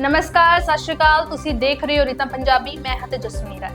ਨਮਸਕਾਰ, ਸਤਿ ਸ਼੍ਰੀ ਅਕਾਲ। ਤੁਸੀਂ ਦੇਖ ਰਹੇ ਹੋ ਰਿਤਾ ਪੰਜਾਬੀ, ਮੈਂ ਹਾਂ ਤੇ ਜਸਮੀਰ। ਹੈ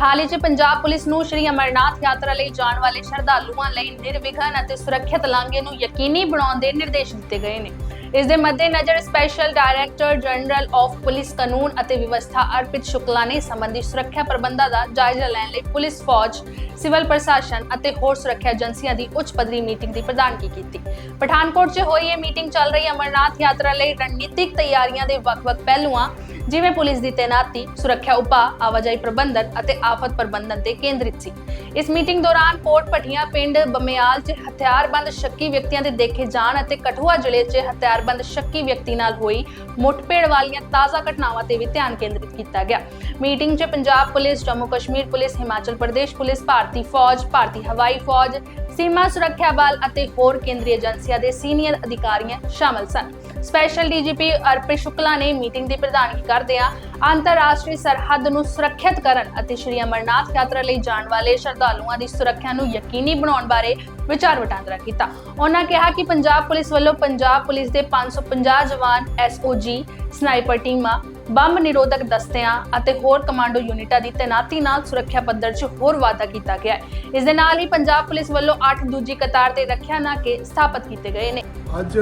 ਹਾਲ ਹੀ 'ਚ ਪੰਜਾਬ ਪੁਲਿਸ ਨੂੰ ਸ਼੍ਰੀ ਅਮਰਨਾਥ ਯਾਤਰਾ ਲਈ ਜਾਣ ਵਾਲੇ ਸ਼ਰਧਾਲੂਆਂ ਲਈ ਨਿਰਵਿਘਨ ਅਤੇ ਸੁਰੱਖਿਅਤ ਲਾਂਘੇ ਨੂੰ ਯਕੀਨੀ ਬਣਾਉਣ ਦੇ ਨਿਰਦੇਸ਼ ਦਿੱਤੇ ਗਏ ਨੇ। ਇਸ ਦੇ ਮੱਦੇਨਜ਼ਰ special director general of police ਕਾਨੂੰਨ ਅਤੇ ਵਿਵਸਥਾ ਅਰਪਿਤ ਸ਼ੁਕਲਾ ਨੇ ਸੰਬੰਧੀ ਸੁਰੱਖਿਆ ਪ੍ਰਬੰਧਾਂ ਦਾ ਜਾਇਜ਼ਾ ਲੈਣ ਲਈ ਪੁਲਿਸ ਫੌਜ ਸਿਵਲ ਪ੍ਰਸ਼ਾਸਨ ਅਤੇ ਹੋਰ ਸੁਰੱਖਿਆ ਏਜੰਸੀਆਂ ਦੀ ਉੱਚ ਪੱਧਰੀ ਮੀਟਿੰਗ ਦੀ ਪ੍ਰਧਾਨਗੀ ਕੀਤੀ। ਪਠਾਨਕੋਟ 'ਚ ਹੋਈ ਇਹ ਮੀਟਿੰਗ ਚੱਲ ਰਹੀ ਅਮਰਨਾਥ ਯਾਤਰਾ ਲਈ ਰਣਨੀਤਿਕ ਤਿਆਰੀਆਂ ਦੇ ਵੱਖ-ਵੱਖ ਪਹਿਲੂਆਂ, ਜਿਵੇਂ ਪੁਲਿਸ ਦੀ ਤੈਨਾਤੀ, ਸੁਰੱਖਿਆ ਉਪਾਅ, ਆਵਾਜਾਈ ਪ੍ਰਬੰਧਨ ਅਤੇ ਆਫਤ ਪ੍ਰਬੰਧਨ ਤੇ ਕੇਂਦਰਿਤ ਸੀ। ਇਸ ਮੀਟਿੰਗ ਦੌਰਾਨ ਕੋਟ ਭਟੀਆਂ, ਪਿੰਡ ਬਮਿਆਲ 'ਚ ਹਥਿਆਰਬੰਦ ਸ਼ੱਕੀ ਵਿਅਕਤੀਆਂ ਦੇ ਦੇਖੇ ਜਾਣ ਅਤੇ ਕਠੂਆ ਜ਼ਿਲ੍ਹੇ 'ਚ ਹਥਿਆਰਬੰਦ ਸ਼ੱਕੀ ਵਿਅਕਤੀ ਨਾਲ ਹੋਈ ਮੁੱਠਭੇੜ ਵਾਲੀਆਂ ਤਾਜ਼ਾ ਘਟਨਾਵਾਂ ਤੇ ਵੀ ਧਿਆਨ ਕੇਂਦਰਿਤ ਕੀਤਾ ਗਿਆ। ਮੀਟਿੰਗ 'ਚ Punjab police Jammu Kashmir police, Himachal Pradesh police, Bharat ਫੌਜ, ਭਾਰਤੀ ਹਵਾਈ ਫੌਜ, ਸੀਮਾ ਸੁਰੱਖਿਆ ਬਲ ਅਤੇ ਹੋਰ ਕੇਂਦਰੀ ਏਜੰਸੀਆਂ ਦੇ ਸੀਨੀਅਰ ਅਧਿਕਾਰੀਆਂ ਸ਼ਾਮਲ ਸਨ। ਸਪੈਸ਼ਲ ਡੀਜੀਪੀ ਅਰਪਿਤ ਸ਼ੁਕਲਾ ਨੇ ਮੀਟਿੰਗ ਦੀ ਪ੍ਰਧਾਨਗੀ ਕਰਦਿਆਂ ਅੰਤਰਰਾਸ਼ਟਰੀ ਸਰਹੱਦ ਨੂੰ ਸੁਰੱਖਿਅਤ ਕਰਨ ਅਤੇ ਸ਼੍ਰੀ ਅਮਰਨਾਥ ਯਾਤਰਾ ਲਈ ਜਾਣ ਵਾਲੇ ਸ਼ਰਧਾਲੂਆਂ ਦੀ ਸੁਰੱਖਿਆ ਨੂੰ ਯਕੀਨੀ ਬਣਾਉਣ ਬਾਰੇ ਵਿਚਾਰ ਵਟਾਂਦਰਾ ਕੀਤਾ। ਉਹਨਾਂ ਕਿਹਾ ਕਿ ਪੰਜਾਬ ਪੁਲਿਸ ਵੱਲੋਂ ਪੰਜਾਬ ਪੁਲਿਸ ਦੇ 550 ਜਵਾਨ ਐਸਓਜੀ ਸਨਾਈਪਰ ਟੀਮਾਂ ਬੰਬ ਨਿਰੋਧਕ ਦਸਤਿਆਂ ਅਤੇ ਹੋਰ ਕਮਾਂਡੋ ਯੂਨਿਟਾਂ ਦੀ ਤੈਨਾਤੀ ਨਾਲ ਸੁਰੱਖਿਆ ਪੱਧਰ 'ਚ ਹੋਰ ਵਾਧਾ ਕੀਤਾ ਗਿਆ ਹੈ। ਇਸ ਦੇ ਨਾਲ ਹੀ ਪੰਜਾਬ ਪੁਲਿਸ ਵੱਲੋਂ 8 ਦੂਜੀ ਕਤਾਰ ਦੇ ਰੱਖਿਆ ਨਾਕੇ ਸਥਾਪਿਤ ਕੀਤੇ ਗਏ ਨੇ। ਅੱਜ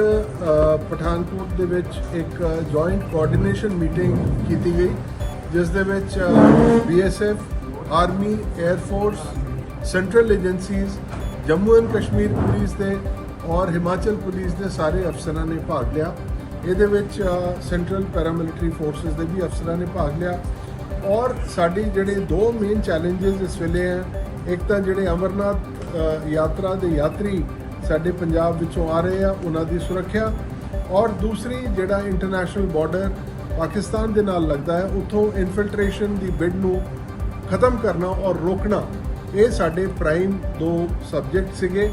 ਪਠਾਨਕੋਟ ਦੇ ਵਿੱਚ ਇੱਕ ਜੁਆਇੰਟ ਕੋਆਰਡੀਨੇਸ਼ਨ ਮੀਟਿੰਗ ਕੀਤੀ ਗਈ, ਜਿਸ ਦੇ ਵਿੱਚ BSF army air force central agencies Jammu and Kashmir police ਦੇ ਔਰ ਹਿਮਾਚਲ ਪੁਲਿਸ ਦੇ ਸਾਰੇ ਅਫਸਰਾਂ ਨੇ ਭਾਗ ਲਿਆ। ਇਹਦੇ ਵਿੱਚ ਸੈਂਟਰਲ ਪੈਰਾਮਿਲਟਰੀ ਫੋਰਸਸ ਦੇ ਵੀ ਅਫਸਰਾਂ ਨੇ ਭਾਗ ਲਿਆ। ਔਰ ਸਾਡੀ ਜਿਹੜੇ ਦੋ ਮੇਨ ਚੈਲੰਜਸ ਇਸ ਵੇਲੇ ਹੈ, ਇੱਕ ਤਾਂ ਜਿਹੜੇ ਅਮਰਨਾਥ ਯਾਤਰਾ ਦੇ ਯਾਤਰੀ ਸਾਡੇ ਪੰਜਾਬ ਵਿੱਚੋਂ ਆ ਰਹੇ ਆ, ਉਹਨਾਂ ਦੀ ਸੁਰੱਖਿਆ। ਔਰ ਦੂਸਰੀ ਜਿਹੜਾ ਇੰਟਰਨੈਸ਼ਨਲ ਬਾਰਡਰ ਪਾਕਿਸਤਾਨ ਦੇ ਨਾਲ ਲੱਗਦਾ ਹੈ, ਉੱਥੋਂ ਇਨਫਿਲਟ੍ਰੇਸ਼ਨ ਦੀ ਬਿਡ ਨੂੰ ਖਤਮ ਕਰਨਾ ਔਰ ਰੋਕਣਾ, ਇਹ ਸਾਡੇ ਪ੍ਰਾਈਮ ਦੋ ਸਬਜੈਕਟ ਸੀਗੇ।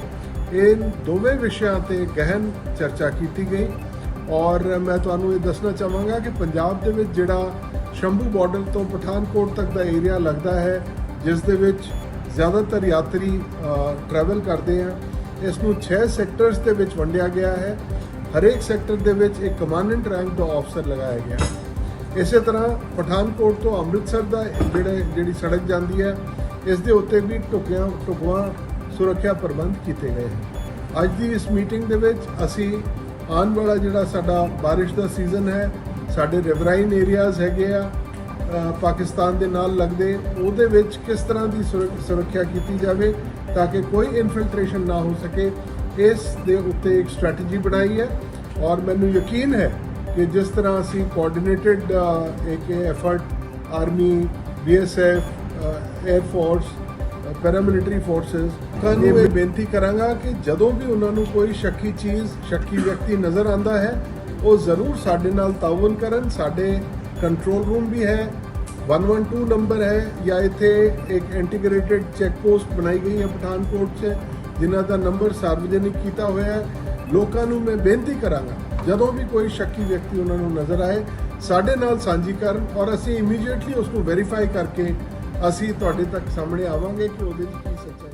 ਇਹ ਦੋਵੇਂ ਵਿਸ਼ਿਆਂ ਤੇ ਗਹਿਨ ਚਰਚਾ ਕੀਤੀ ਗਈ। ਔਰ ਮੈਂ ਤੁਹਾਨੂੰ ਇਹ ਦੱਸਣਾ ਚਾਹਾਂਗਾ ਕਿ ਪੰਜਾਬ ਦੇ ਵਿੱਚ ਜਿਹੜਾ ਸ਼ੰਭੂ ਬਾਰਡਰ ਤੋਂ ਪਠਾਨਕੋਟ ਤੱਕ ਦਾ ਏਰੀਆ ਲੱਗਦਾ ਹੈ, ਜਿਸ ਦੇ ਵਿੱਚ ਜ਼ਿਆਦਾਤਰ ਯਾਤਰੀ ਟਰੈਵਲ ਕਰਦੇ ਆ। ਇਸ ਨੂੰ 6 ਸੈਕਟਰਸ ਦੇ ਵਿੱਚ ਵੰਡਿਆ ਗਿਆ ਹੈ। ਹਰੇਕ ਸੈਕਟਰ ਦੇ ਵਿੱਚ ਇੱਕ ਕਮਾਂਡੈਂਟ ਰੈਂਕ ਦਾ ਅਫਸਰ ਲਗਾਇਆ ਗਿਆ। ਹੈ ਇਸੇ ਤਰ੍ਹਾਂ ਪਠਾਨਕੋਟ ਤੋਂ ਅੰਮ੍ਰਿਤਸਰ ਦਾ ਜਿਹੜਾ, ਜਿਹੜੀ ਸੜਕ ਜਾਂਦੀ ਹੈ, ਇਸ ਦੇ ਉੱਤੇ ਵੀ ਟੁਕਿਆਂ ਟੁਕਵਾ ਸੁਰੱਖਿਆ ਪ੍ਰਬੰਧ ਕੀਤੇ ਗਏ ਹਨ। ਅੱਜ ਦੀ ਇਸ ਮੀਟਿੰਗ ਦੇ ਵਿੱਚ ਅਸੀਂ ਆਉਣ ਵਾਲਾ ਜਿਹੜਾ ਸਾਡਾ ਬਾਰਿਸ਼ ਦਾ ਸੀਜ਼ਨ ਹੈ, ਸਾਡੇ ਰਿਵਰਾਈਨ ਏਰੀਆਜ਼ ਹੈਗੇ ਆ ਪਾਕਿਸਤਾਨ ਦੇ ਨਾਲ ਲੱਗਦੇ, ਉਹਦੇ ਵਿੱਚ ਕਿਸ ਤਰ੍ਹਾਂ ਦੀ ਸੁਰੱਖ- ਸੁਰੱਖਿਆ ਕੀਤੀ ਜਾਵੇ ਤਾਂ ਕਿ ਕੋਈ ਇਨਫਿਲਟ੍ਰੇਸ਼ਨ ਨਾ ਹੋ ਸਕੇ, ਇਸ ਦੇ ਉੱਤੇ ਇੱਕ ਸਟ੍ਰੈਟਜੀ ਬਣਾਈ ਹੈ ਔਰ ਮੈਨੂੰ ਯਕੀਨ ਹੈ ਕਿ ਜਿਸ ਤਰ੍ਹਾਂ ਅਸੀਂ ਕੋਆਰਡੀਨੇਟਡ ਇੱਕ effort army BSF air force paramilitary forces ਤੁਹਾਨੂੰ ਇਹ ਬੇਨਤੀ ਕਰਾਂਗਾ ਕਿ ਜਦੋਂ ਵੀ ਉਹਨਾਂ ਨੂੰ ਕੋਈ ਸ਼ੱਕੀ ਚੀਜ਼ ਸ਼ੱਕੀ ਵਿਅਕਤੀ ਨਜ਼ਰ ਆਂਦਾ ਹੈ ਉਹ ਜ਼ਰੂਰ ਸਾਡੇ ਨਾਲ ਤਾਉਨ ਕਰਨ। ਸਾਡੇ ਕੰਟਰੋਲ ਰੂਮ ਵੀ ਹੈ 112 ਨੰਬਰ ਹੈ ਜਾਂ ਇੱਥੇ ਇੱਕ ਇੰਟੀਗ੍ਰੇਟਿਡ ਚੈੱਕ ਪੋਸਟ ਬਣਾਈ ਗਈ ਹੈ ਪਠਾਨਕੋਟ 'ਚ ਜਿਨ੍ਹਾਂ ਦਾ ਨੰਬਰ ਸਾਰਵਜਨਿਕ ਕੀਤਾ ਹੋਇਆ ਹੈ। ਲੋਕਾਂ ਨੂੰ ਮੈਂ ਬੇਨਤੀ ਕਰਾਂਗਾ ਜਦੋਂ ਵੀ ਕੋਈ ਸ਼ੱਕੀ ਵਿਅਕਤੀ ਉਹਨਾਂ ਨੂੰ ਨਜ਼ਰ ਆਏ ਸਾਡੇ ਨਾਲ ਸਾਂਝੀ ਕਰਨ ਔਰ ਅਸੀਂ ਇਮੀਡੀਏਟਲੀ ਉਸ ਨੂੰ ਵੈਰੀਫਾਈ ਕਰਕੇ ਅਸੀਂ ਤੁਹਾਡੇ ਤੱਕ ਸਾਹਮਣੇ ਆਵਾਂਗੇ ਕਿ ਉਹਦੇ ਵਿੱਚ ਕੀ ਸੱਚਾਈ